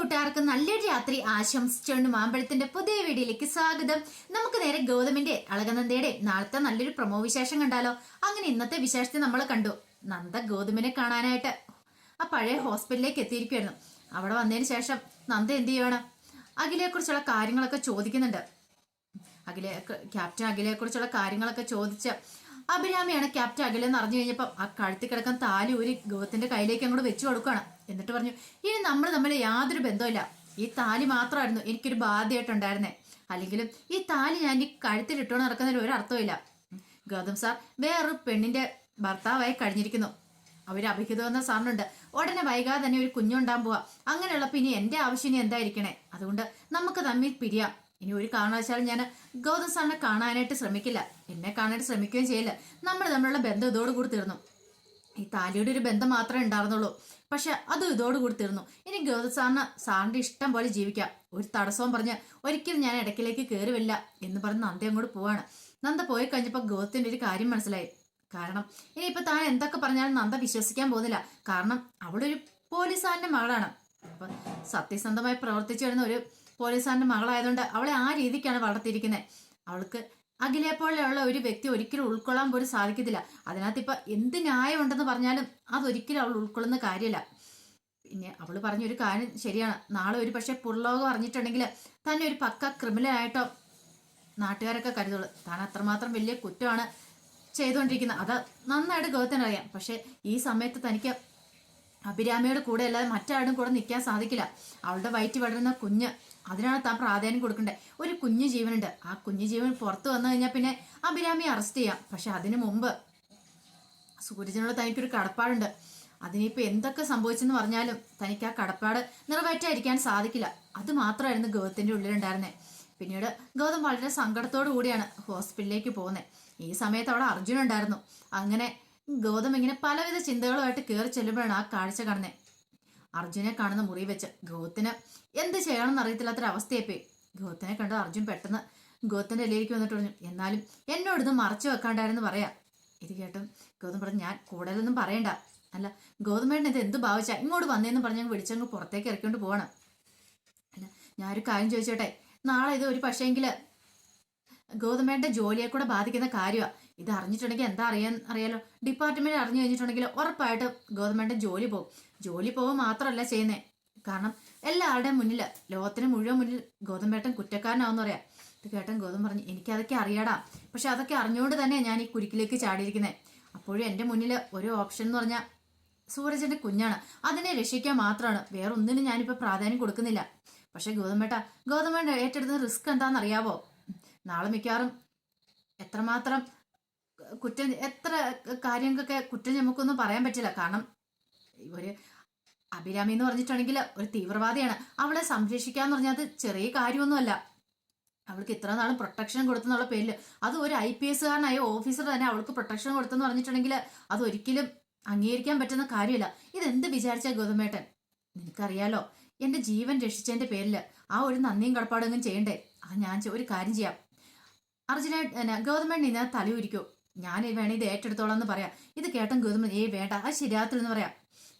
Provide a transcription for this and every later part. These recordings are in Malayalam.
കൂട്ടുകാർക്ക് നല്ലൊരു രാത്രി ആശംസിച്ചുകൊണ്ട് മാമ്പഴത്തിന്റെ പുതിയ വീഡിയോയിലേക്ക് സ്വാഗതം. നമുക്ക് നേരെ ഗൗതമിന്റെ അളകനന്ദയുടെ നാളത്തെ നല്ലൊരു പ്രമോ വിശേഷം കണ്ടാലോ? അങ്ങനെ ഇന്നത്തെ വിശേഷത്തെ നമ്മൾ കണ്ടു. നന്ദ ഗൗതമിനെ കാണാനായിട്ട്. ആ പഴയ ഹോസ്പിറ്റലിലേക്ക് എത്തിയിരിക്കുമായിരുന്നു അവിടെ വന്നതിന് ശേഷം നന്ദ എന്ത് ചെയ്യണം? അഖിലയെ കുറിച്ചുള്ള കാര്യങ്ങളൊക്കെ ചോദിക്കുന്നുണ്ട്. അഖിലെ ക്യാപ്റ്റൻ അഖിലയെ കുറിച്ചുള്ള കാര്യങ്ങളൊക്കെ ചോദിച്ച് അഭിരാമിയാണ് ക്യാപ്റ്റൻ അഖിലെന്ന് അറിഞ്ഞു കഴിഞ്ഞപ്പോൾ ആ കഴുത്തി കിടക്കാൻ താലി ഒരു ഗൗതത്തിന്റെ കയ്യിലേക്ക് അങ്ങോട്ട് വെച്ചു കൊടുക്കുകയാണ് എന്നിട്ട് പറഞ്ഞു ഇനി നമ്മൾ തമ്മിൽ യാതൊരു ബന്ധമില്ല ഈ താലി മാത്രമായിരുന്നു എനിക്കൊരു ബാധ്യമായിട്ടുണ്ടായിരുന്നേ അല്ലെങ്കിലും ഈ താലി ഞാൻ ഈ കഴുത്തിലിട്ടോണ്ട് നടക്കുന്നതിൽ ഒരു അർത്ഥമില്ല ഗൗതം സാർ വേറൊരു പെണ്ണിന്റെ ഭർത്താവായി കഴിഞ്ഞിരിക്കുന്നു. അവർ അഭിഹിതം എന്ന സാറിനുണ്ട്. ഉടനെ വൈകാതെ തന്നെ ഒരു കുഞ്ഞുണ്ടാൻ പോവാ. അങ്ങനെയുള്ളപ്പോൾ ഇനി എന്റെ ആവശ്യം ഇനി എന്തായിരിക്കണേ? അതുകൊണ്ട് നമുക്ക് തമ്മിൽ പിരിയാം. ഇനി ഒരു കാരണവശാലും ഞാൻ ഗൗതം സാറിനെ കാണാനായിട്ട് ശ്രമിക്കില്ല. എന്നെ കാണാനായിട്ട് ശ്രമിക്കുകയും ചെയ്യില്ല. നമ്മൾ തമ്മിലുള്ള ബന്ധം ഇതോടുകൂടി തീർന്നു. ഈ താലിയുടെ ഒരു ബന്ധം മാത്രമേ ഉണ്ടായിരുന്നുള്ളൂ. പക്ഷെ അത് ഇതോടുകൂടി തീർന്നു. ഇനി ഗൗതം സാറിന് സാറിന്റെ ഇഷ്ടം പോലെ ജീവിക്കാം. ഒരു തടസ്സവും പറഞ്ഞ് ഒരിക്കലും ഞാൻ ഇടയ്ക്കിലേക്ക് കയറിവില്ല എന്ന് പറഞ്ഞ് നന്ദി അങ്ങോട്ട് പോവാണ്. നന്ദ പോയി കഴിഞ്ഞപ്പോൾ ഗൗതത്തിന്റെ ഒരു കാര്യം മനസ്സിലായി. കാരണം ഇനിയിപ്പോ താൻ എന്തൊക്കെ പറഞ്ഞാലും നന്ദ വിശ്വസിക്കാൻ പോകുന്നില്ല. കാരണം അവളൊരു പോലീസുകാരന്റെ മകളാണ്. അപ്പൊ സത്യസന്ധമായി പ്രവർത്തിച്ചു വരുന്ന ഒരു പോലീസുകാരന്റെ മകളായതുകൊണ്ട് അവളെ ആ രീതിക്കാണ് വളർത്തിയിരിക്കുന്നത്. അവൾക്ക് അഖിലെ പോലെയുള്ള ഒരു വ്യക്തി ഒരിക്കലും ഉൾക്കൊള്ളാൻ പോലും സാധിക്കത്തില്ല. അതിനകത്ത് ഇപ്പൊ എന്ത് ന്യായം ഉണ്ടെന്ന് പറഞ്ഞാലും അതൊരിക്കലും അവൾ ഉൾക്കൊള്ളുന്ന കാര്യമല്ല. പിന്നെ അവൾ പറഞ്ഞൊരു കാര്യം ശരിയാണ്. നാളെ ഒരു പക്ഷെ പുറലോകം അറിഞ്ഞിട്ടുണ്ടെങ്കിൽ തന്നെ ഒരു പക്ക ക്രിമിനൽ ആയിട്ടോ നാട്ടുകാരൊക്കെ കരുതുള്ളൂ. താൻ അത്രമാത്രം വലിയ കുറ്റമാണ് ചെയ്തുകൊണ്ടിരിക്കുന്നത്. അത് നന്നായിട്ട് ഗൗതത്തിന് അറിയാം. പക്ഷെ ഈ സമയത്ത് തനിക്ക് അഭിരാമിയുടെ കൂടെ അല്ലാതെ മറ്റാരും കൂടെ നിൽക്കാൻ സാധിക്കില്ല. അവളുടെ വയറ്റ് വളരുന്ന കുഞ്ഞ് അതിനാണ് താൻ പ്രാധാന്യം കൊടുക്കേണ്ടത് ഒരു കുഞ്ഞു ജീവനുണ്ട്. ആ കുഞ്ഞു ജീവൻ പുറത്തു വന്നു കഴിഞ്ഞാൽ പിന്നെ അഭിരാമി അറസ്റ്റ് ചെയ്യാം. പക്ഷെ അതിനു മുമ്പ് സൂരജിനോട് തനിക്കൊരു കടപ്പാടുണ്ട്. അതിനിപ്പോൾ എന്തൊക്കെ സംഭവിച്ചെന്ന് പറഞ്ഞാലും തനിക്ക് ആ കടപ്പാട് നിറവേറ്റാതിരിക്കാൻ സാധിക്കില്ല. അത് മാത്രമായിരുന്നു ഗൗതത്തിന്റെ ഉള്ളിലുണ്ടായിരുന്നേ. പിന്നീട് ഗൗതം വളരെ സങ്കടത്തോടു കൂടിയാണ് ഹോസ്പിറ്റലിലേക്ക് പോകുന്നത് ഈ സമയത്ത് അവിടെ അർജുൻ ഉണ്ടായിരുന്നു അങ്ങനെ ഗൗതം ഇങ്ങനെ പലവിധ ചിന്തകളുമായിട്ട് കയറി ചെല്ലുമ്പോഴാണ് ആ കാഴ്ച കാണുന്നത് അർജുനെ കാണുന്ന മുറി വെച്ച് ഗൗത്തിന് എന്ത് ചെയ്യണമെന്ന് അറിയത്തില്ലാത്തൊരവസ്ഥയായിപ്പോയി ഗോത്തിനെ കണ്ട് അർജുൻ പെട്ടെന്ന് ഗോത്തിന്റെ ഇലയിലേക്ക് വന്നിട്ട് പറഞ്ഞു എന്നാലും എന്നോട് ഇത് മറച്ചു വെക്കാണ്ടായിരുന്നു പറയാ. ഇത് കേട്ടും ഗൗതം പറഞ്ഞു ഞാൻ കൂടുതലൊന്നും പറയണ്ട. അല്ല ഗൗതമേട്ടൻ ഇത് എന്ത് ഭാവിച്ചാ ഇങ്ങോട്ട് വന്നേന്ന് പറഞ്ഞ് വിളിച്ചങ്ങ് പുറത്തേക്ക് ഇറക്കിക്കൊണ്ട് പോവാണ്. അല്ല ഞാനൊരു കാര്യം ചോദിച്ചോട്ടെ? നാളെ ഇത് ഒരു പക്ഷേങ്കിൽ ഗൗതമേട്ടന്റെ ജോലിയെ കൂടെ ബാധിക്കുന്ന കാര്യമാണ് ഇത് അറിഞ്ഞിട്ടുണ്ടെങ്കിൽ എന്താ അറിയാൻ അറിയാലോ? ഡിപ്പാർട്ട്മെന്റ് അറിഞ്ഞു കഴിഞ്ഞിട്ടുണ്ടെങ്കിൽ ഉറപ്പായിട്ട് ഗവൺമെന്റ് ജോലി പോകും ജോലി പോകുക മാത്രമല്ല ചെയ്യുന്നത് കാരണം എല്ലാവരുടെയും മുന്നിൽ ലോകത്തിന് മുഴുവൻ മുന്നിൽ ഗോതമ്പേട്ടൻ കുറ്റക്കാരനാവെന്ന് പറയാം. ഇത് കേട്ടൻ ഗോതമ്പ് പറഞ്ഞു എനിക്കതൊക്കെ അറിയാടാ. പക്ഷെ അതൊക്കെ അറിഞ്ഞുകൊണ്ട് തന്നെ ഞാൻ ഈ കുരുക്കിലേക്ക് ചാടിയിരിക്കുന്നത് അപ്പോഴും എന്റെ മുന്നിൽ ഒരു ഓപ്ഷൻ എന്ന് പറഞ്ഞാൽ സൂരജിന്റെ കുഞ്ഞാണ്. അതിനെ രക്ഷിക്കാൻ മാത്രമാണ്. വേറെ ഒന്നിനും ഞാനിപ്പോൾ പ്രാധാന്യം കൊടുക്കുന്നില്ല. പക്ഷെ ഗോതമ്പേട്ട ഗോതമ്പേട്ട ഏറ്റെടുത്ത റിസ്ക് എന്താണെന്ന് അറിയാവോ നാളെ മിക്കവാറും എത്രമാത്രം കുറ്റം എത്ര കാര്യങ്ങൾക്കൊക്കെ കുറ്റം നമുക്കൊന്നും പറയാൻ പറ്റില്ല. കാരണം ഒരു അഭിരാമി എന്ന് പറഞ്ഞിട്ടുണ്ടെങ്കിൽ ഒരു തീവ്രവാദിയാണ്. അവളെ സംരക്ഷിക്കാന്ന് പറഞ്ഞാൽ അത് ചെറിയ കാര്യമൊന്നുമല്ല. അവൾക്ക് ഇത്ര നാളും പ്രൊട്ടക്ഷൻ കൊടുത്തെന്നുള്ള പേരിൽ അത് ഒരു ഐ പി എസ്സുകാരനായ ഓഫീസർ തന്നെ അവൾക്ക് പ്രൊട്ടക്ഷൻ കൊടുത്തെന്ന് പറഞ്ഞിട്ടുണ്ടെങ്കിൽ അത് ഒരിക്കലും അംഗീകരിക്കാൻ പറ്റുന്ന കാര്യമില്ല. ഇതെന്ത് വിചാരിച്ച ഗൗതമേട്ടൻ? നിനക്കറിയാലോ എന്റെ ജീവൻ രക്ഷിച്ചതിന്റെ പേരിൽ ആ ഒരു നന്ദിയും കടപ്പാടെങ്കിലും ചെയ്യണ്ടേ? അത് ഞാൻ ഒരു കാര്യം ചെയ്യാം. അർജുന ഗൗതമേട്ടൻ ഇന്ന് തലയുരിക്കോ. ഞാൻ വേണേ ഇത് ഏറ്റെടുത്തോളാം എന്ന് പറയാം. ഇത് കേട്ടൻ ഗൗതമൻ ഏ വേണ്ട അത് എന്ന് പറയാം.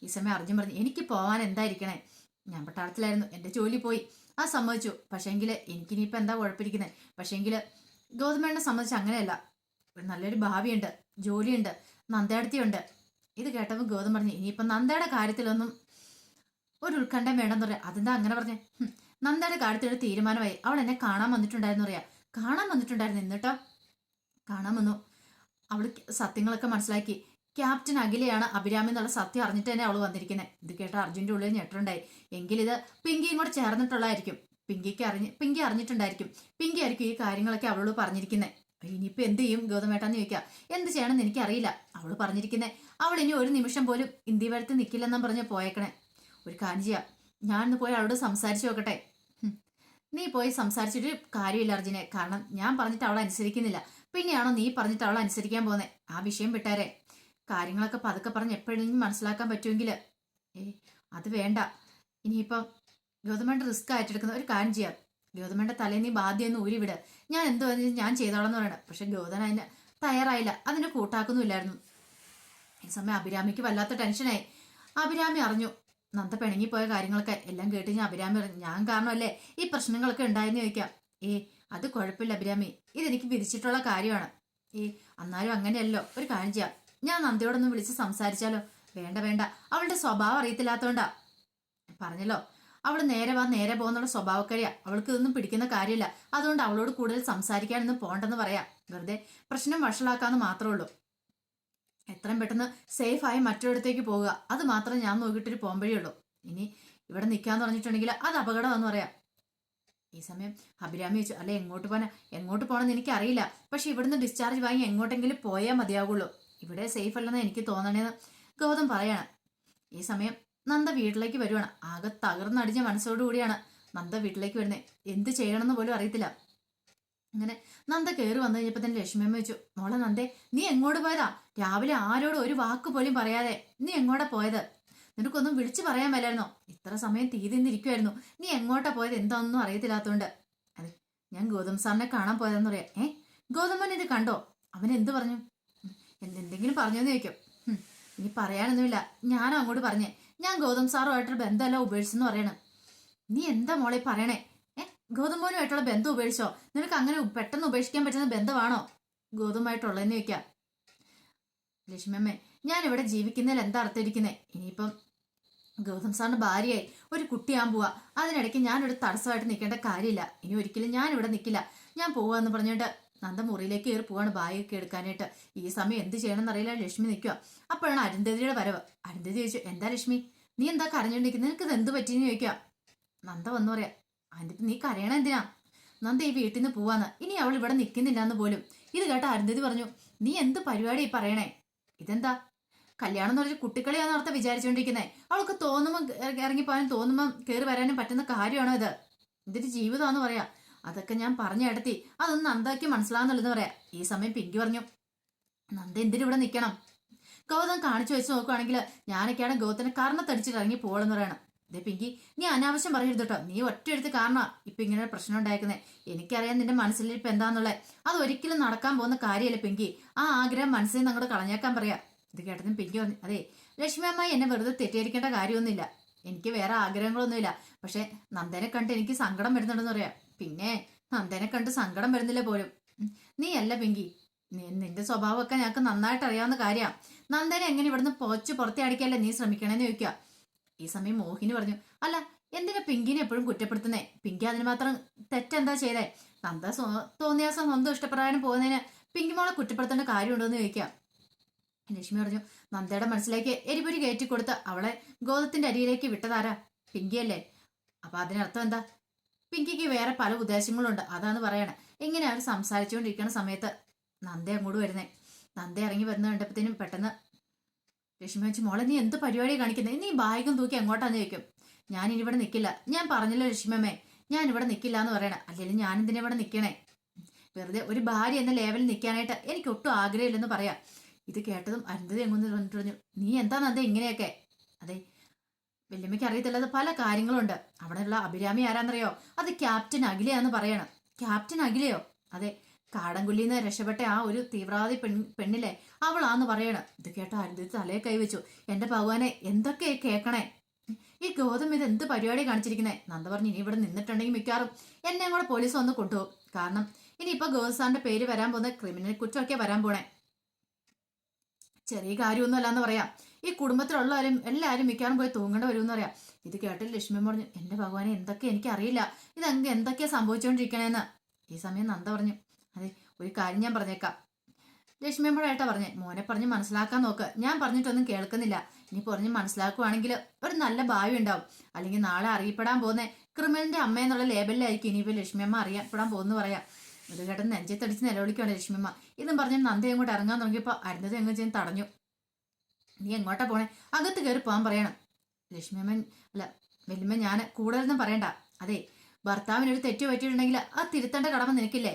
ഈ സമയം അർജുൻ പറഞ്ഞു എനിക്ക് പോവാൻ എന്തായിരിക്കണേ? ഞാൻ പട്ടാളത്തിലായിരുന്നു എന്റെ ജോലി പോയി. ആ സമ്മതിച്ചു. പക്ഷേങ്കിൽ എനിക്കിനിയിപ്പോൾ എന്താ കുഴപ്പമിരിക്കുന്നത് പക്ഷേങ്കിൽ ഗൗതമേട്ടനെ സംബന്ധിച്ച് അങ്ങനെയല്ല. നല്ലൊരു ഭാവിയുണ്ട് ജോലിയുണ്ട് നന്ദേടത്തിയുണ്ട്. ഇത് കേട്ടപ്പോൾ ഗൗതം പറഞ്ഞു ഇനിയിപ്പം നന്ദയുടെ കാര്യത്തിലൊന്നും ഒരു ഉത്കണ്ഠം വേണമെന്ന് പറയാം. അതെന്താ അങ്ങനെ പറഞ്ഞു? നന്ദയുടെ കാര്യത്തിലൊരു തീരുമാനമായി. അവൾ എന്നെ കാണാൻ വന്നിട്ടുണ്ടായിരുന്നു പറയാം. കാണാൻ വന്നിട്ടുണ്ടായിരുന്നു എന്നിട്ടോ? കാണാൻ വന്നു. അവൾ സത്യങ്ങളൊക്കെ മനസ്സിലാക്കി. ക്യാപ്റ്റൻ അഖിലയാണ് അഭിരാമി എന്നുള്ള സത്യം അറിഞ്ഞിട്ട് തന്നെ അവൾ വന്നിരിക്കുന്നത് ഇത് കേട്ട അർജുന്റെ ഉള്ളിൽ ഞെട്ടുണ്ടായി എങ്കിലിത് പിങ്കിയും കൂടെ ചേർന്നിട്ടുള്ളതായിരിക്കും. പിങ്കിക്ക് അറിഞ്ഞ് പിങ്കി അറിഞ്ഞിട്ടുണ്ടായിരിക്കും. പിങ്കി ആയിരിക്കും ഈ കാര്യങ്ങളൊക്കെ അവളോട് പറഞ്ഞിരിക്കുന്നത് ഇനിയിപ്പോൾ എന്ത് ചെയ്യും ഗൗതമേട്ടാന്ന് ചോദിക്കാം. എന്ത് ചെയ്യണമെന്ന് എനിക്കറിയില്ല. അവൾ പറഞ്ഞിരിക്കുന്നത് അവൾ ഇനി ഒരു നിമിഷം പോലും ഇന്ത്യ വരത്ത് നിൽക്കില്ലെന്നും പറഞ്ഞ് പോയേക്കണേ. ഒരു കാര്യം ചെയ്യാം. ഞാനൊന്ന് പോയി അവളോട് സംസാരിച്ചു നോക്കട്ടെ. നീ പോയി സംസാരിച്ചിട്ട് കാര്യമില്ല അർജുനെ. കാരണം ഞാൻ പറഞ്ഞിട്ട് അവൾ അനുസരിക്കുന്നില്ല. പിന്നെയാണോ നീ പറഞ്ഞിട്ട് അവൾ അനുസരിക്കാൻ പോന്നെ ആ വിഷയം വിട്ടാരെ. കാര്യങ്ങളൊക്കെ പതുക്കെ പറഞ്ഞ് എപ്പോഴെങ്കിലും മനസ്സിലാക്കാൻ പറ്റുമെങ്കിൽ ഏ അത് വേണ്ട. ഇനിയിപ്പം ഗൗതമേണ്ട റിസ്ക് ആയിട്ടെടുക്കുന്ന ഒരു കാര്യം ചെയ്യാം. ഗൗതമന്റെ തലേന്ന് നീ ബാധ്യം ഊരി ഊരിവിട്. ഞാൻ എന്തോ ഞാൻ ചെയ്തോളെന്ന് പറയണം. പക്ഷെ ഗൗതം അതിന് തയ്യാറായില്ല. അതിനെ കൂട്ടാക്കുന്നുമില്ലായിരുന്നു. ഈ സമയം അഭിരാമിക്ക് വല്ലാത്ത ടെൻഷനായി അഭിരാമി അറിഞ്ഞു. നന്ദ പിണങ്ങിപ്പോയ കാര്യങ്ങളൊക്കെ എല്ലാം കേട്ട് ഞാൻ അഭിരാമി പറഞ്ഞു ഞാൻ കാരണമല്ലേ ഈ പ്രശ്നങ്ങളൊക്കെ ഉണ്ടായെന്ന് ചോദിക്കാം. ഏ അത് കുഴപ്പമില്ല അഭിരാമി. ഇതെനിക്ക് വിധിച്ചിട്ടുള്ള കാര്യമാണ്. ഏ എന്നാലും അങ്ങനെയല്ലോ. ഒരു കാര്യം ചെയ്യാം. ഞാൻ നന്ദിയോടൊന്ന് വിളിച്ച് സംസാരിച്ചാലോ? വേണ്ട വേണ്ട. അവളുടെ സ്വഭാവം അറിയത്തില്ലാത്തോണ്ടാ. പറഞ്ഞല്ലോ. അവൾ നേരെ വാ നേരെ പോകുന്നുള്ള സ്വഭാവക്കാരിയാ. അവൾക്ക് ഇതൊന്നും പിടിക്കുന്ന കാര്യമില്ല. അതുകൊണ്ട് അവളോട് കൂടുതൽ സംസാരിക്കാനൊന്നും പോണ്ടെന്ന് പറയാം. വെറുതെ പ്രശ്നം വഷളാക്കാന്ന് മാത്രമേ ഉള്ളൂ. എത്രയും പെട്ടെന്ന് സേഫായി മറ്റൊരിടത്തേക്ക് പോവുക. അത് മാത്രം ഞാൻ നോക്കിയിട്ടൊരു പോകുമ്പോഴേ ഉള്ളൂ. ഇനി ഇവിടെ നിൽക്കാന്ന് പറഞ്ഞിട്ടുണ്ടെങ്കിൽ അത് അപകടമാണെന്ന് പറയാം. ഈ സമയം അഭിരാമി ചോദിച്ചു അല്ലെ എങ്ങോട്ട് പോകാൻ എങ്ങോട്ട് പോകണമെന്ന് എനിക്കറിയില്ല. പക്ഷെ ഇവിടുന്ന് ഡിസ്ചാർജ് വാങ്ങി എങ്ങോട്ടെങ്കിലും പോയാൽ മതിയാകുള്ളൂ ഇവിടെ സേഫ് അല്ലെന്ന് എനിക്ക് തോന്നണേന്ന് ഗൗതം പറയാണ്. ഈ സമയം നന്ദ വീട്ടിലേക്ക് വരുവാണ്. ആകെ തകർന്നടിഞ്ഞ മനസ്സോടുകൂടിയാണ് നന്ദ വീട്ടിലേക്ക് വരുന്നത് എന്ത് ചെയ്യണമെന്ന് പോലും അറിയത്തില്ല. അങ്ങനെ നന്ദ കയറി വന്നു കഴിഞ്ഞപ്പോൾ തന്നെ ലക്ഷ്മിയമ്മ വെച്ചു മോളെ നന്ദേ നീ എങ്ങോട്ട് പോയതാ? രാവിലെ ആരോടും ഒരു വാക്ക് പോലും പറയാതെ നീ എങ്ങോട്ടാ പോയത്? നിനക്കൊന്നും വിളിച്ചു പറയാൻ മേലായിരുന്നോ? ഇത്ര സമയം തീ തിന്നിരിക്കുമായിരുന്നു നീ എങ്ങോട്ടാ പോയത് എന്താണെന്നും അറിയത്തില്ലാത്തോണ്ട്. അതെ ഞാൻ ഗൗതം സാറിനെ കാണാൻ പോയതെന്ന് പറയാം. ഏ ഗൗതമൻ ഇത് കണ്ടോ? അവൻ എന്ത് പറഞ്ഞു? എന്തെങ്കിലും പറഞ്ഞോന്ന് ചോദിക്കും. ഇനി പറയാനൊന്നുമില്ല. ഞാനും അങ്ങോട്ട് പറഞ്ഞേ. ഞാൻ ഗൗതം സാറുമായിട്ടൊരു ബന്ധമല്ല ഉപേക്ഷിച്ചെന്ന് പറയണം. നീ എന്താ മോളെ പറയണേ? ഏ ഗൗതമോനുമായിട്ടുള്ള ബന്ധം ഉപേക്ഷിച്ചോ? നിനക്ക് അങ്ങനെ പെട്ടെന്ന് ഉപേക്ഷിക്കാൻ പറ്റുന്ന ബന്ധമാണോ? ഗൗതമായിട്ടുള്ളതെന്ന് ചോദിക്കാം. ലക്ഷ്മിയമ്മേ ഞാൻ ഇവിടെ ജീവിക്കുന്നതിൽ എന്താ അർത്ഥിരിക്കുന്നത് ഇനിയിപ്പം ഗൗതം സാറിന്റെ ഭാര്യയായി ഒരു കുട്ടിയാൻ പോവാ. അതിനിടയ്ക്ക് ഞാനൊരു തടസ്സമായിട്ട് നിൽക്കേണ്ട കാര്യമില്ല. ഇനി ഒരിക്കലും ഞാൻ ഇവിടെ നിൽക്കില്ല. ഞാൻ പോവാന്ന് പറഞ്ഞിട്ട് നന്ദ മുറിയിലേക്ക് കയറി പോവാണ് ബാഗൊക്കെ എടുക്കാനായിട്ട്. ഈ സമയം എന്ത് ചെയ്യണമെന്ന് അറിയില്ല ലക്ഷ്മി നിൽക്കുക അപ്പോഴാണ് അരുന്ധതിയുടെ വരവ്. അരുന്ധതി ചോദിച്ചു എന്താ ലക്ഷ്മി? നീ എന്താ കരഞ്ഞോണ്ടിരിക്കുന്നത് നിനക്ക് ഇത് എന്ത് പറ്റിയെന്ന് ചോദിക്കുക നന്ദ വന്നു പറയാ അതിന്റെ നീ കരയണ എന്തിനാ? നന്ദ ഈ വീട്ടിൽ നിന്ന് പോവാന്ന്. ഇനി അവൾ ഇവിടെ നിൽക്കുന്നില്ല എന്ന് പോലും. ഇത് കേട്ട അരുന്ധതി പറഞ്ഞു നീ എന്ത് പരിപാടി പറയണേ? ഇതെന്താ? കല്യാണം എന്ന് പറഞ്ഞ കുട്ടിക്കളിയാന്ന് ഓർത്ത വിചാരിച്ചുകൊണ്ടിരിക്കുന്നത് അവൾക്ക് തോന്നുമ്പോൾ ഇറങ്ങിപ്പോകാനും തോന്നുമ്പോൾ കയറി വരാനും പറ്റുന്ന കാര്യമാണോ ഇത്? ഇതൊരു ജീവിതമാണെന്ന് പറയാ. അതൊക്കെ ഞാൻ പറഞ്ഞു എടുത്തി അതൊന്നും നന്ദയ്ക്ക് മനസ്സിലാവുന്നുള്ളതെന്ന് പറയാ. ഈ സമയം പിങ്കി പറഞ്ഞു നന്ദ എന്തിനു ഇവിടെ നിൽക്കണം ഗൗതം കാണിച്ചു വെച്ച് നോക്കുവാണെങ്കിൽ ഞാനൊക്കെയാണ് ഗൗതനെ കാരണത്തടിച്ചിട്ട് ഇറങ്ങി പോകണമെന്ന് പറയണം. ദേ പിങ്കി നീ അനാവശ്യം പറയരുത് കേട്ടോ. നീ ഒറ്റ എടുത്ത് കാരണമാ ഇപ്പൊ ഇങ്ങനെ പ്രശ്നം ഉണ്ടായിരിക്കുന്നത് എനിക്കറിയാം നിന്റെ മനസ്സിലിരിപ്പ് എന്താന്നുള്ളത് അത് ഒരിക്കലും നടക്കാൻ പോകുന്ന കാര്യമല്ല പിങ്കി. ആ ആഗ്രഹം മനസ്സിൽ നിന്ന് അങ്ങോട്ട് കളഞ്ഞേക്കാൻ പറയാ. ഇത് കേട്ടതും പിങ്കി പറഞ്ഞു അതെ ലക്ഷ്മി അമ്മ എന്നെ വെറുതെ തെറ്റിദ്ധരിക്കേണ്ട കാര്യമൊന്നുമില്ല. എനിക്ക് വേറെ ആഗ്രഹങ്ങളൊന്നുമില്ല. പക്ഷെ നന്ദനെ കണ്ട് എനിക്ക് സങ്കടം വരുന്നുണ്ടെന്ന് പറയാം. പിന്നെ നന്ദനെ കണ്ട് സങ്കടം വരുന്നില്ല പോലും. നീ അല്ല പിങ്കി. നിന്റെ സ്വഭാവമൊക്കെ ഞങ്ങൾക്ക് നന്നായിട്ട് അറിയാവുന്ന കാര്യമാണ്. നന്ദനെ എങ്ങനെ ഇവിടുന്ന് പോച്ച് പുറത്തെ അടിക്കല്ലേ നീ ശ്രമിക്കണേന്ന് ചോദിക്കുക. ഈ സമയം മോഹിനി പറഞ്ഞു അല്ല എന്തിനാ പിങ്കിനെ എപ്പോഴും കുറ്റപ്പെടുത്തുന്നേ? പിങ്കി അതിന് മാത്രം തെറ്റെന്താ ചെയ്തേ? നന്ദ സ്വ- തോന്നിയാസം സ്വന്തം ഇഷ്ടപ്രകാരം പോകുന്നതിന് പിങ്കി മോളെ കുറ്റപ്പെടുത്തേണ്ട കാര്യമുണ്ടോ എന്ന് ചോദിക്കാം ലക്ഷ്മി പറഞ്ഞു നന്ദയുടെ മനസ്സിലേക്ക് എരിപൊരി കയറ്റി കൊടുത്ത് അവളെ ഗോതത്തിന്റെ അരിയിലേക്ക് വിട്ടതാരാ? പിങ്കിയല്ലേ? അപ്പൊ അതിനർത്ഥം എന്താ? പിങ്കിക്ക് വേറെ പല ഉദ്ദേശങ്ങളുണ്ട്. അതാണ് പറയണേ. ഇങ്ങനെ അവർ സംസാരിച്ചുകൊണ്ടിരിക്കുന്ന സമയത്ത് നന്ദ അങ്ങോട്ട് വരുന്നേ. നന്ദ ഇറങ്ങി വരുന്ന കണ്ടപ്പത്തേനും പെട്ടെന്ന് ലക്ഷ്മി വെച്ച് മോളെ നീ എന്ത് പരിപാടി കാണിക്കുന്നത് നീ ബാഗും തൂക്കി എങ്ങോട്ടാന്ന് ചോദിക്കും. ഞാൻ ഇവിടെ നിൽക്കില്ല ഞാൻ പറഞ്ഞില്ല ലക്ഷ്മിയമ്മേ ഞാൻ ഇവിടെ നിൽക്കില്ല എന്ന് പറയണേ. അല്ലെങ്കിൽ ഞാൻ എന്തിനാ ഇവിടെ നിൽക്കണേ വെറുതെ ഒരു ഭാര്യ എന്ന ലേവലിൽ നിൽക്കാനായിട്ട് എനിക്ക് ഒട്ടും ആഗ്രഹമില്ലെന്ന് പറയാം. ഇത് കേട്ടതും അരുന്ധതി എങ്ങോന്ന് വന്നിട്ട് പറഞ്ഞു നീ എന്താ നന്ദ ഇങ്ങനെയൊക്കെ? അതെ വല്യമ്മയ്ക്ക് അറിയത്തില്ലാത്ത പല കാര്യങ്ങളുണ്ട്. അവിടെയുള്ള അഭിരാമി ആരാന്നറിയോ? അത് ക്യാപ്റ്റൻ അഖിലയാന്ന് പറയണം. ക്യാപ്റ്റൻ അഖിലയോ? അതെ കാടംകുല്ലിയിൽ നിന്ന് രക്ഷപ്പെട്ട ആ ഒരു തീവ്രവാദി പെൺ പെണ്ണിലെ അവളാന്ന് പറയണം. ഇത് കേട്ട അരുന്ധതി തലയെ കൈവച്ചു. എന്റെ ഭഗവാനെ എന്തൊക്കെ കേക്കണേ? ഈ ഗൗതം ഇത് എന്ത് പരിപാടി കാണിച്ചിരിക്കുന്നേ? നന്ദ പറഞ്ഞു ഇനി ഇവിടെ നിന്നിട്ടുണ്ടെങ്കിൽ മിക്കാറും എന്നെ കൂടെ പോലീസ് വന്ന് കൊണ്ടുപോകും. കാരണം ഇനിയിപ്പോ ഗൗതം സാറിന്റെ പേര് വരാൻ പോകുന്ന ക്രിമിനൽ കുറ്റമൊക്കെ വരാൻ പോണേ. ചെറിയ കാര്യമൊന്നുമല്ല എന്ന് പറയാം. ഈ കുടുംബത്തിലുള്ളവരും എല്ലാവരും മിക്കവാറും പോയി തൂങ്ങേണ്ട വരുമെന്ന് പറയാം. ഇത് കേട്ടിട്ട് ലക്ഷ്മി പറഞ്ഞു എന്റെ ഭഗവാനെ എന്തൊക്കെ എനിക്ക് അറിയില്ല ഇത് അങ്ങ് എന്തൊക്കെയാ സംഭവിച്ചുകൊണ്ടിരിക്കണേന്ന് ഈ സമയം നന്ദ പറഞ്ഞു അതെ ഒരു കാര്യം ഞാൻ പറഞ്ഞേക്കാം. ലക്ഷ്മി അമ്മയുടെ പറഞ്ഞേ മോനെ പറഞ്ഞ് മനസ്സിലാക്കാൻ നോക്ക്. ഞാൻ പറഞ്ഞിട്ടൊന്നും കേൾക്കുന്നില്ല. ഇനി പറഞ്ഞ് മനസ്സിലാക്കുവാണെങ്കിൽ ഒരു നല്ല ഭാവി ഉണ്ടാവും. അല്ലെങ്കിൽ നാളെ അറിയപ്പെടാൻ പോകുന്ന ക്രിമിനലിന്റെ അമ്മ എന്നുള്ള ലേബലിലായിരിക്കും ഇനിയിപ്പോൾ ലക്ഷ്മി അമ്മ അറിയപ്പെടാൻ പോകുന്നു പറയാം. ഇത് നെഞ്ചെ തടിച്ച് നിലവിളിക്കുകയാണ് ലക്ഷ്മിമ്മ. ഇതും പറഞ്ഞ് നന്ദി അങ്ങോട്ട് ഇറങ്ങാൻ തുടങ്ങിയപ്പോൾ അരുന്നത് എങ്ങനെ ചെയ്യാൻ തടഞ്ഞു. നീ എങ്ങോട്ടാ പോണേ? അകത്ത് കയറി പോകാൻ പറയണം. ലക്ഷ്മിമ്മൻ അല്ല വലിയമ്മ ഞാൻ കൂടുതലൊന്നും പറയണ്ട. അതെ ഭർത്താവിനൊരു തെറ്റ് പറ്റിയിട്ടുണ്ടെങ്കിൽ ആ തിരുത്തേണ്ട കടമ നിനക്കില്ലേ?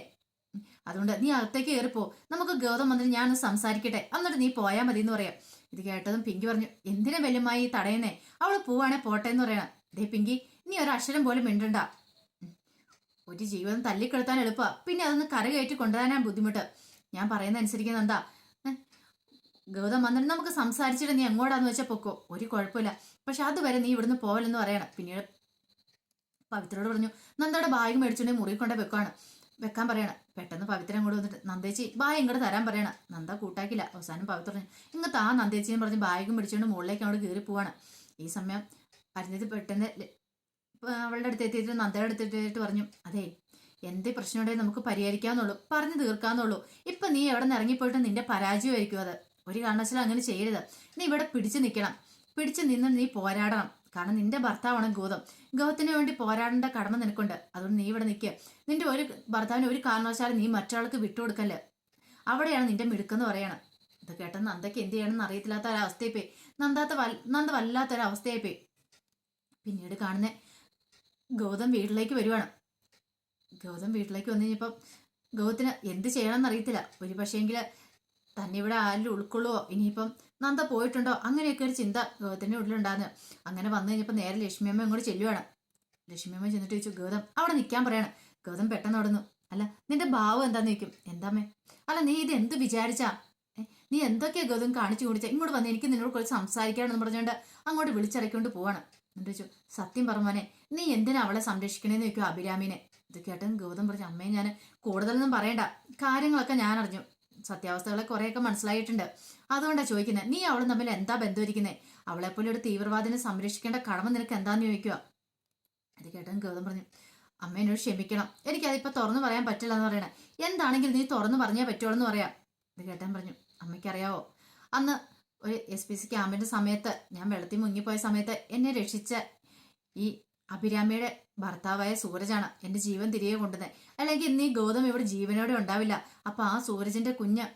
അതുകൊണ്ട് നീ അകത്തേക്ക് കയറിപ്പോ നമുക്ക് ഗൗതം വന്നിട്ട് ഞാനൊന്ന് സംസാരിക്കട്ടെ. എന്നിട്ട് നീ പോയാൽ മതി എന്ന് പറയാം. ഇത് കേട്ടതും പിങ്കി പറഞ്ഞു എന്തിനാ വല്യമ്മായി ഈ തടയുന്നേ? അവൾ പോവാണെ പോട്ടെ എന്ന് പറയണം. ദേ പിങ്കി നീ ഒരു അക്ഷരം പോലും മിണ്ടണ്ട. ഒരു ജീവിതം തല്ലിക്കെടുത്താൻ എളുപ്പ. പിന്നെ അതൊന്ന് കരകയറ്റി കൊണ്ടുവരാനാണ് ബുദ്ധിമുട്ട്. ഞാൻ പറയുന്ന അനുസരിക്കുന്ന എന്താ ഗൗതം വന്നിട്ട് നമുക്ക് സംസാരിച്ചിട്ട് നീ എങ്ങോട്ടാന്ന് വെച്ചാൽ പൊക്കോ. ഒരു കുഴപ്പമില്ല. പക്ഷെ അതുവരെ നീ ഇവിടുന്ന് പോവലെന്ന് പറയണം. പിന്നീട് പവിത്രയോട് പറഞ്ഞു നന്ദയുടെ ബാഗ് മേടിച്ചുണ്ടെങ്കിൽ മുറി കൊണ്ടേ വെക്കുവാണ്. വെക്കാൻ പറയണം. പെട്ടെന്ന് പവിത്രൻ അങ്ങോട്ട് വന്നിട്ട് നന്ദേച്ചി ബാഗ് ഇങ്ങോട്ട് തരാൻ പറയണം. നന്ദ കൂട്ടാക്കില്ല. അവസാനം പവിത്ര പറഞ്ഞു ആ നന്ദേച്ചി നന്ദേച്ചിയും പറഞ്ഞ് ബാഗും പിടിച്ചുകൊണ്ട് മുകളിലേക്ക് അങ്ങോട്ട് കയറി പോവാണ് ഈ സമയം അരിഞ്ഞത് പെട്ടെന്ന് അവളുടെ അടുത്ത് എത്തിയിട്ട് നന്ദയുടെ അടുത്ത് എത്തിയിട്ട് പറഞ്ഞു അതെ എന്തേ പ്രശ്നമുണ്ടെങ്കിൽ നമുക്ക് പരിഹരിക്കാന്നുള്ളൂ പറഞ്ഞു തീർക്കാന്നുള്ളൂ. ഇപ്പൊ നീ എവിടെ നിന്ന് ഇറങ്ങിപ്പോയിട്ട് നിന്റെ പരാജയമായിരിക്കും അത്. ഒരു കാരണവശാലും അങ്ങനെ ചെയ്യരുത്. നീ ഇവിടെ പിടിച്ചു നിൽക്കണം. പിടിച്ചു നിന്ന് നീ പോരാടണം. കാരണം നിന്റെ ഭർത്താവാണ് ഗൗതം. ഗൗതത്തിന് വേണ്ടി പോരാടേണ്ട കടമ നിനക്കുണ്ട്. അതുകൊണ്ട് നീ ഇവിടെ നിൽക്കുക നിന്റെ ഒരു ഭർത്താവിന് ഒരു കാരണവശാലും നീ മറ്റൊരാൾക്ക് വിട്ടുകൊടുക്കല്ലേ? അവിടെയാണ് നിന്റെ മിടുക്കെന്ന് പറയണം ഇത് കേട്ട നന്ദയ്ക്ക് എന്ത് ചെയ്യണമെന്ന് അറിയത്തില്ലാത്ത പോയി. നന്ദാത്ത വൽ- നന്ദ വല്ലാത്തൊരവസ്ഥയായിപ്പോയി പിന്നീട് കാണുന്ന ഗൗതം വീട്ടിലേക്ക് വരുവാണ്. ഗൗതം വീട്ടിലേക്ക് വന്നു കഴിഞ്ഞപ്പം ഗൗതത്തിന് എന്ത് ചെയ്യണമെന്ന് അറിയത്തില്ല. ഒരു പക്ഷേങ്കിൽ തന്നെ ഇവിടെ ആരും ഉൾക്കൊള്ളുവോ? ഇനിയിപ്പം നന്ദ പോയിട്ടുണ്ടോ? അങ്ങനെയൊക്കെ ഒരു ചിന്ത ഗൗതത്തിന്റെ ഉള്ളിലുണ്ടായിരുന്നു അങ്ങനെ വന്നു കഴിഞ്ഞപ്പോൾ നേരെ ലക്ഷ്മിയമ്മ ഇങ്ങോട്ട് ചെല്ലുവാണ്. ലക്ഷ്മിയമ്മ ചെന്നിട്ട് ചോദിച്ചു ഗൗതം അവിടെ നിൽക്കാൻ പറയാണ്. ഗൗതം പെട്ടെന്ന് ഓടുന്നു അല്ല നിന്റെ ഭാവം എന്താന്ന് ചോദിക്കും? എന്താമ്മേ? അല്ല നീ ഇത് എന്ത് വിചാരിച്ചാ? നീ എന്തൊക്കെയാ ഗൗതം കാണിച്ചു കുടിച്ച ഇങ്ങോട്ട് വന്ന് എനിക്ക് നിന്നോട് കുറച്ച് സംസാരിക്കാണെന്ന് പറഞ്ഞുകൊണ്ട് അങ്ങോട്ട് വിളിച്ചിറക്കിക്കൊണ്ട് പോവാണ്. എന്നിട്ട് സത്യം പറഞ്ഞോനെ നീ എന്തിനാ അവളെ സംരക്ഷിക്കണേന്ന് ചോദിക്കും അഭിരാമിനെ. ഇത് കേട്ടൻ ഗൗതം പറഞ്ഞു അമ്മയെ ഞാൻ കൂടുതലൊന്നും പറയണ്ട. കാര്യങ്ങളൊക്കെ ഞാൻ അറിഞ്ഞു. സത്യാവസ്ഥകളെ കുറേയൊക്കെ മനസ്സിലായിട്ടുണ്ട്. അതുകൊണ്ടാണ് ചോദിക്കുന്നത് നീ അവളും തമ്മിൽ എന്താ ബന്ധമിരിക്കുന്നത് അവളെപ്പോലെ ഒരു തീവ്രവാദിനെ സംരക്ഷിക്കേണ്ട കടമ നിനക്ക് എന്താന്ന് ചോദിക്കുക അത് കേട്ടൻ ഗൗതം പറഞ്ഞു അമ്മ എന്നോട് ക്ഷമിക്കണം. എനിക്കതിപ്പോ തുറന്നു പറയാൻ പറ്റില്ല എന്ന് പറയണേ. എന്താണെങ്കിലും നീ തുറന്നു പറഞ്ഞേ പറ്റുള്ളൂ എന്ന് പറയാം. ഇത് കേട്ടൻ പറഞ്ഞു അമ്മയ്ക്കറിയാവോ? അന്ന് ഒരു എസ് പി സി ക്യാമ്പിന്റെ സമയത്ത് ഞാൻ വെള്ളത്തിൽ മുങ്ങിപ്പോയ സമയത്ത് എന്നെ രക്ഷിച്ച ഈ അഭിരാമിയുടെ ഭർത്താവായ സൂരജാണ് എന്റെ ജീവൻ തിരികെ കൊണ്ടുവന്നത്. അല്ലെങ്കിൽ ഇന്ന് ഈ ഗൗതം ഇവിടെ ജീവനോടെ ഉണ്ടാവില്ല. അപ്പൊ ആ സൂരജിന്റെ കുഞ്ഞ്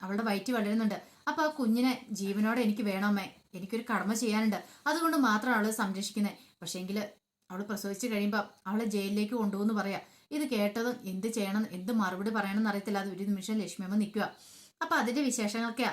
അവളുടെ വയറ്റ് വളരുന്നുണ്ട്. അപ്പൊ ആ കുഞ്ഞിനെ ജീവനോടെ എനിക്ക് വേണമേ എനിക്കൊരു കടമ ചെയ്യാനുണ്ട്. അതുകൊണ്ട് മാത്രം അവളെ സംരക്ഷിക്കുന്നത് പക്ഷേങ്കിൽ അവൾ പ്രസവിച്ച് കഴിയുമ്പോൾ അവളെ ജയിലിലേക്ക് കൊണ്ടുപോകുന്നു പറയാ. ഇത് കേട്ടതും എന്ത് ചെയ്യണം എന്ത് മറുപടി പറയണമെന്ന് അറിയത്തില്ല അത് ഒരു നിമിഷം ലക്ഷ്മിയമ്മ നിൽക്കുക അപ്പൊ അതിന്റെ വിശേഷങ്ങളൊക്കെയാ.